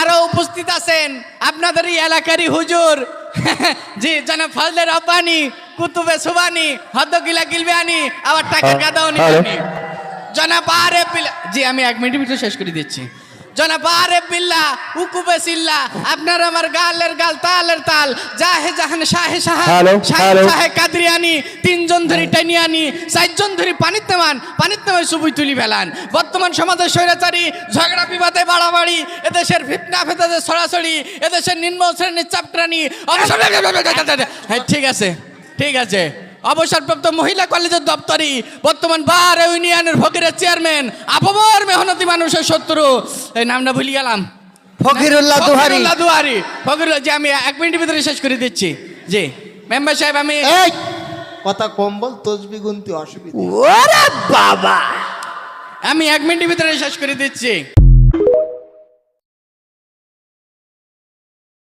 আরও উপস্থিত আছেন আপনাদের এই এলাকারই হুজুর। জি জনাব ফজলে রব্বানি কুতুবে সুবানি হদ্দ গিলা গিলবানি আবার টাকা গাদাও নি জনাব আরে জি আমি এক মিনিট ভিতরে শেষ করে দিচ্ছি। জনাব আরে পিল্লা উকুবে সিল্লা আপনার আমার গালের গাল তালের তাল জাহে জাহান শাহে শাহ শাহে শাহে কাদরিয়ানি তিনজন ধরি টানিয়ানি চারজন ধরি পানিত নামান পানিত নামে সুবুই তুলি ফেলান। বর্তমান সমাজের স্বৈরাচারী ঝগড়া বিবাদে বাড়াবাড়ি এদেশের ফিতনা ফেতাতে ছড়াছড়ি এদেশের নিম্ন শ্রেণির চাপটানি অবসর হ্যাঁ ঠিক আছে ঠিক আছে। অবসরপ্রাপ্ত মহিলা কলেজের দপ্তরি বর্তমান বার ইউনিয়নের ফকিরের চেয়ারম্যান আপবর মেহনতি মানুষের শত্রু। এই নামটা ভুলে গেলাম। ফকিরুল্লাহ দুহারি ফকিরুল্লাহ দুহারি। ফকিরুল্লাহ জি আমি এক মিনিটের ভিতরে শেষ করে দিচ্ছি। জি মেম্বার সাহেব আমি কথা কম বল তসবি গুনতি অসুবিধা। ওরে বাবা! আমি এক মিনিটের ভিতরে শেষ করে দিচ্ছি।